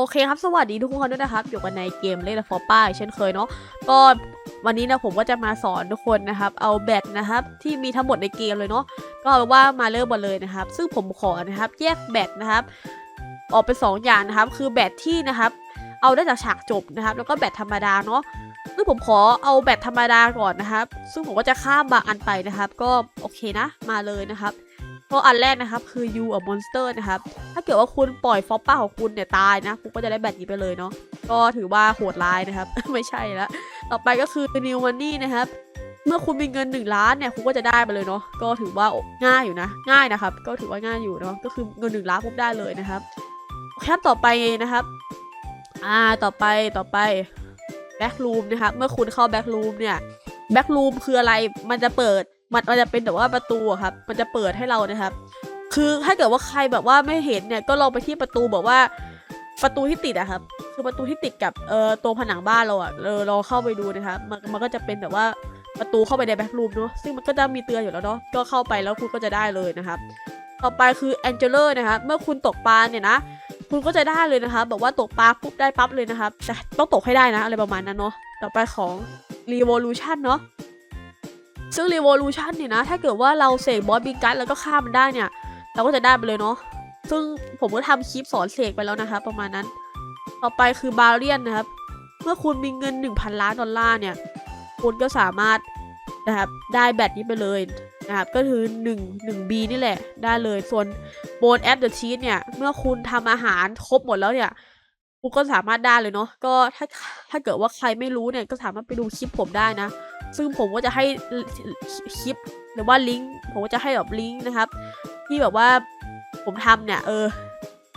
โอเคครับ สวัสดีทุกคนด้วยนะครับ อยู่กันในเกมเล่นฟอป้าเช่นเคยเนาะก็วันนี้นะผมก็จะมาสอนทุกคนนะครับ เอาแบตนะครับ ที่มีทั้งหมดในเกมเลยเนาะก็เอาเป็นว่ามาเริ่มกันเลยนะครับ ซึ่งผมขอนะครับ แยกแบตนะครับ ออกเป็นสองอย่างนะครับ คือแบตที่นะครับ เอาได้จากฉากจบนะครับ แล้วก็แบตธรรมดาเนาะซึ่งผมขอเอาแบตธรรมดาก่อนนะครับ ซึ่งผมก็จะข้ามบางอันไปนะครับ ก็โอเคนะ มาเลยนะครับ พราะอันแรกนะครับคือ you a monster นะครับ ถ้าเกิดว่าคุณปล่อยฟอปป้าของคุณเนี่ยตายนะ คุณก็จะได้แบตนี้ไปเลยเนาะ ก็ถือว่าโหดร้ายนะครับ ไม่ใช่ละ ต่อไปก็คือ new money นะครับ เมื่อคุณมีเงิน 1 ล้านเนี่ย คุณก็จะได้ไปเลยเนาะ ก็ถือว่าง่ายอยู่นะ ง่ายนะครับ ก็ถือว่าง่ายอยู่เนาะ ก็คือเงิน 1 ล้านปุ๊บได้เลยนะครับขั้นต่อไปนะครับ อ่า ต่อไป ต่อไป back room นะครับ เมื่อคุณเข้า back room เนี่ย back room คืออะไร มันจะเปิด มันมันจะเป็นแบบว่าประตูครับ มันจะเปิดให้เรานะครับ คือถ้าเกิดว่าใครแบบว่าไม่เห็นเนี่ยก็ลองไปที่ประตูบอกว่าประตูที่ติดอะครับ คือประตูที่ติดกับเอ่อตัวผนังบ้านเราอะเออลองเข้าไปดูนะครับมันมันก็จะเป็นแบบว่าประตูเข้าไปในแบ็กรูมเนาะซึ่งมันก็จะมีเตือนอยู่แล้วเนาะก็เข้าไปแล้วคุณก็จะได้เลยนะครับ ต่อไปคือแองเจลเลอร์นะครับเมื่อคุณตกปลาเนี่ยนะคุณก็จะได้เลยนะครับแบบว่าตกปลาปุ๊บได้ปั๊บเลยนะครับแต่ต้องตกให้ได้นะอะไรประมาณนั้นเนาะต่อไปของ Revolution เนาะ ซึ่ง Revolution เนี่ยนะ ถ้าเกิดว่าเราเสกบอสบิงกัสแล้วก็ฆ่ามันได้เนี่ย เราก็จะได้ไปเลยเนาะ ซึ่งผมก็ทำคลิปสอนเสกไปแล้วนะครับประมาณนั้น ต่อไปคือบาเรียนนะครับ เมื่อคุณมีเงิน 1,000 ล้านดอลลาร์เนี่ย คุณก็สามารถนะครับได้แบตนี้ไปเลยนะครับก็คือ1 1 B นี่แหละ ได้เลยส่วนโบนแอปเดอะชีสเนี่ย เมื่อคุณทำอาหารครบหมดแล้วเนี่ยคุณก็สามารถได้เลยเนาะก็ถ้าถ้าเกิดว่าใครไม่รู้เนี่ยก็สามารถไปดูคลิปผมได้นะ ซึ่งผมก็จะให้คลิปหรือว่าลิงก์ผมก็จะให้แบบลิงก์นะครับ ที่แบบว่าผมทำเนี่ยเออ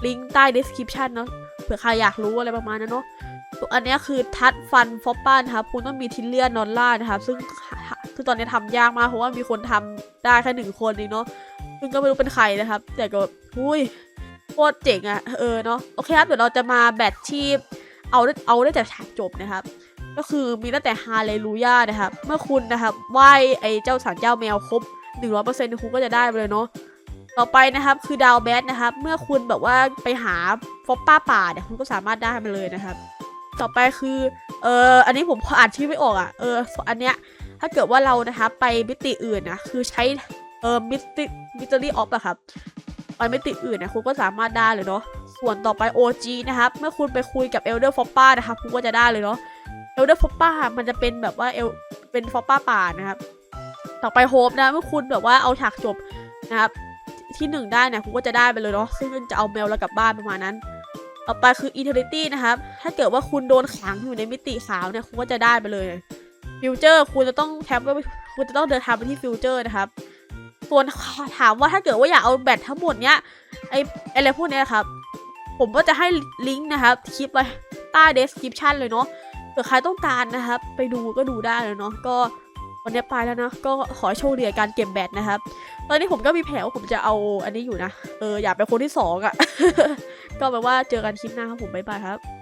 ลิงก์ใต้ description เนาะเผื่อใครอยากรู้อะไรประมาณนั้นเนาะตัวอันนี้คือทัดฟันฟอปป้านะครับคุณต้องมีทิลเลียนนอลล่านะครับ ซึ่งคือตอนนี้ทำยากมากเพราะว่ามีคนทำได้แค่หนึ่งคนเองเนาะซึ่งก็ไม่รู้เป็นใครนะครับ แต่ก็อุ้ยโคตรเจ๋งอะเออเนาะโอเคครับเดี๋ยวเราจะมาแบทที่เอาได้เอาได้จากฉากจบนะครับ ก็คือมีตั้งแต่ฮาเลลูยานะครับ เมื่อคุณนะครับไหว้ไอ้เจ้าสารเจ้าแมวครบ 100%คุณก็จะได้ไปเลยเนาะต่อไปนะครับคือดาวแบทนะครับ เมื่อคุณแบบว่าไปหาฟอปป้าป่าเนี่ยคุณก็สามารถได้มาเลยนะครับ ต่อไปคือเอออันนี้ผมอ่านชื่อไม่ออกอะเอออันเนี้ยถ้าเกิดว่าเรานะครับไปมิติอื่นนะคือใช้เออมิติมิตอรี่ออฟอะครับไปมิติอื่นนะคุณก็สามารถได้เลยเนาะส่วนต่อไป OG นะครับ เมื่อคุณไปคุยกับเอลเดอร์ฟอปป้านะครับคุณก็จะได้เลยเนาะ เอลเดอร์ฟอปป้ามันจะเป็นแบบว่าเอลเป็นฟอปป้าป่านะครับ ต่อไปโฮปนะเมื่อคุณแบบว่าเอาฉากจบนะครับที่หนึ่งได้เนี่ยคุณก็จะได้ไปเลยเนาะซึ่งจะเอาแมวเรากลับบ้านประมาณนั้น ต่อไปคือ eternity นะครับ ถ้าเกิดว่าคุณโดนขังอยู่ในมิติขาวเนี่ยคุณก็จะได้ไปเลยฟิวเจอร์คุณจะต้องแท็บไว้คุณจะต้องเดินทางไปที่ฟิวเจอร์นะครับส่วนถามว่าถ้าเกิดว่าอยากเอาแบตทั้งหมดเนี้ยไออะไรพวกเนี้ยครับ ผมก็จะให้ลิงก์นะครับคลิปไว้ใต้ description เลยเนาะ เผื่ใครต้องการนะครับ ไปดูก็ดูได้เลยเนาะก็วันนี้ไปแล้วนะ ก็ขอโชคดีกับการเก็บแบตนะครับ ตอนนี้ผมก็มีแผนว่าผมจะเอาอันนี้อยู่นะ เอออยากเป็นคนที่สองอะ่ะ ก็แปลว่าเจอกันคลิปหน้าครับผมบ๊ายบายครับ